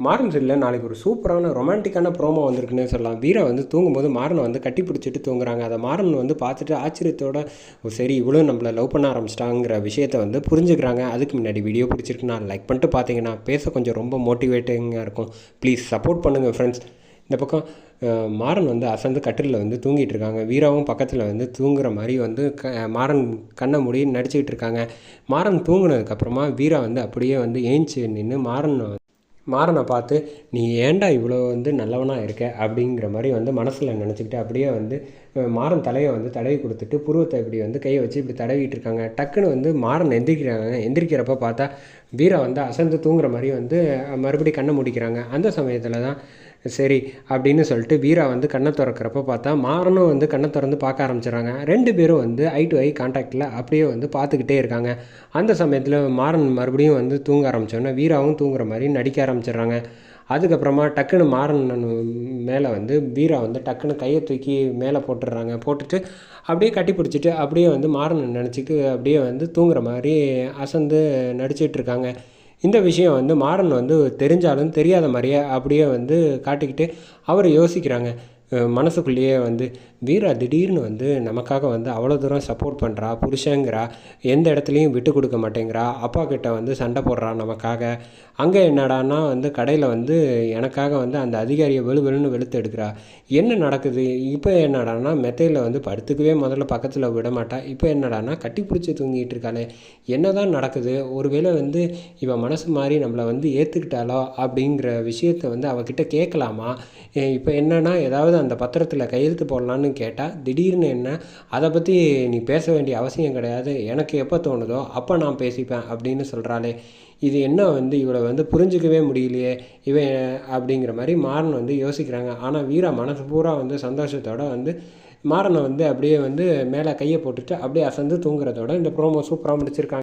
மாறன் சீரியலில் நாளைக்கு ஒரு சூப்பரான ரொமான்டிக்கான ப்ரோமோ வந்திருக்குன்னே சொல்லலாம். வீரா வந்து தூங்கும்போது மாறனை வந்து கட்டி பிடிச்சிட்டு தூங்குறாங்க. அதை மாறன் வந்து பார்த்துட்டு ஆச்சரியத்தோட சரி இவ்வளோ நம்மளை லவ் பண்ண ஆரம்பிச்சிட்டாங்கிற விஷயத்தை வந்து புரிஞ்சுக்கிறாங்க. அதுக்கு முன்னாடி வீடியோ பிடிச்சிருக்குன்னா லைக் பண்ணிட்டு பார்த்தீங்கன்னா பேச கொஞ்சம் ரொம்ப மோட்டிவேட்டிங்காக இருக்கும். ப்ளீஸ் சப்போர்ட் பண்ணுங்கள் ஃப்ரெண்ட்ஸ் இந்த பக்கம் மாறன் வந்து அசந்து கட்டிலில் வந்து தூங்கிட்டு இருக்காங்க வீராவும் பக்கத்தில் வந்து தூங்குற மாதிரி வந்து க மாறன் கண்ணை மூடி நடிச்சுக்கிட்டு இருக்காங்க மாறன் தூங்கினதுக்கப்புறமா வீரா வந்து அப்படியே வந்து ஏஞ்சி நின்று மாறன் மாறனை பார்த்து நீ ஏன்டா இவ்வளோ வந்து நல்லவனாக இருக்க? அப்படிங்கிற மாதிரி வந்து மனசில் நினச்சிக்கிட்டு அப்படியே வந்து மாறன் தலையை வந்து தடவி கொடுத்துட்டு புருவத்தை இப்படி வந்து கையை வச்சு இப்படி தடவிட்டு இருக்காங்க. டக்குன்னு வந்து மாறன் எந்திரிக்கிறாங்க. எந்திரிக்கிறப்ப பார்த்தா வீரா வந்து அசந்து தூங்குற மாதிரி வந்து மறுபடியும் கண்ணை முடிக்கிறாங்க. அந்த சமயத்தில் தான் சரி அப்படின்னு சொல்லிட்டு வீரா வந்து கண்ணை திறக்கிறப்ப பார்த்தா மாறனும் வந்து கண்ணை திறந்து பார்க்க ஆரம்பிச்சிடுறாங்க. ரெண்டு பேரும் வந்து ஐ டு ஐ கான்டாக்டில் அப்படியே வந்து பார்த்துக்கிட்டே இருக்காங்க. அந்த சமயத்தில் மாறன் மறுபடியும் வந்து தூங்க ஆரம்பித்தோன்னே வீராவும் தூங்குற மாதிரி நடிக்க ஆரம்பிச்சிடுறாங்க. அதுக்கப்புறமா டக்குன்னு மாறன் மேலே வந்து வீரா வந்து டக்குன்னு கையை தூக்கி மேலே போட்டுடுறாங்க. போட்டுட்டு அப்படியே கட்டி பிடிச்சிட்டு அப்படியே வந்து மாறன் நினச்சிட்டு அப்படியே வந்து தூங்குற மாதிரி அசந்து நடிச்சிட்ருக்காங்க இந்த விஷயம் வந்து மாறன் வந்து தெரிஞ்சாலும் தெரியாத மாதிரியே அப்படியே வந்து காட்டிக்கிட்டு அவர் யோசிக்கிறாங்க. மனசுக்குள்ளேயே வந்து வீரா திடீர்னு வந்து நமக்காக வந்து அவ்வளோ தூரம் சப்போர்ட் பண்ணுறா புருஷங்கிறா எந்த இடத்துலையும் விட்டு கொடுக்க மாட்டேங்கிறா அப்பா கிட்ட வந்து சண்டை போடுறா நமக்காக அங்கே என்னடான்னா வந்து கடையில் வந்து எனக்காக வந்து அந்த அதிகாரியை வெளு வெளுன்னு வெளுத்து எடுக்கிறா. என்ன நடக்குது? இப்போ என்னடான்னா மெத்தையில் வந்து படுத்துக்கவே முதல்ல பக்கத்தில் விட மாட்டா. இப்போ என்னடான்னா கட்டி பிடிச்சி தூங்கிட்டு இருக்காளே. என்னதான் நடக்குது? ஒருவேளை வந்து இவன் மனசு மாதிரி நம்மளை வந்து ஏற்றுக்கிட்டாலோ அப்படிங்கிற விஷயத்தை வந்து அவகிட்ட கேட்கலாமா? இப்போ என்னன்னா ஏதாவது அந்த பத்திரத்தில் கையெழுத்து போடலான்னு கேட்டால் திடீர்னு என்ன? அதை பற்றி நீ பேச வேண்டிய அவசியம் கிடையாது. எனக்கு எப்போ தோணுதோ அப்போ நான் பேசிப்பேன் அப்படின்னு சொல்கிறாளே இது என்ன வந்து இவளை வந்து புரிஞ்சிக்கவே முடியலையே? இவன் அப்படிங்கிற மாதிரி மாறன் வந்து யோசிக்கிறாங்க. ஆனால் வீரா மனசு பூரா வந்து சந்தோஷத்தோட வந்து மாறனை வந்து அப்படியே வந்து மேலே கையை போட்டுட்டு அப்படியே அசந்து தூங்குறதோட இந்த ப்ரோமோ சூப்பராக முடிச்சிருக்காங்க.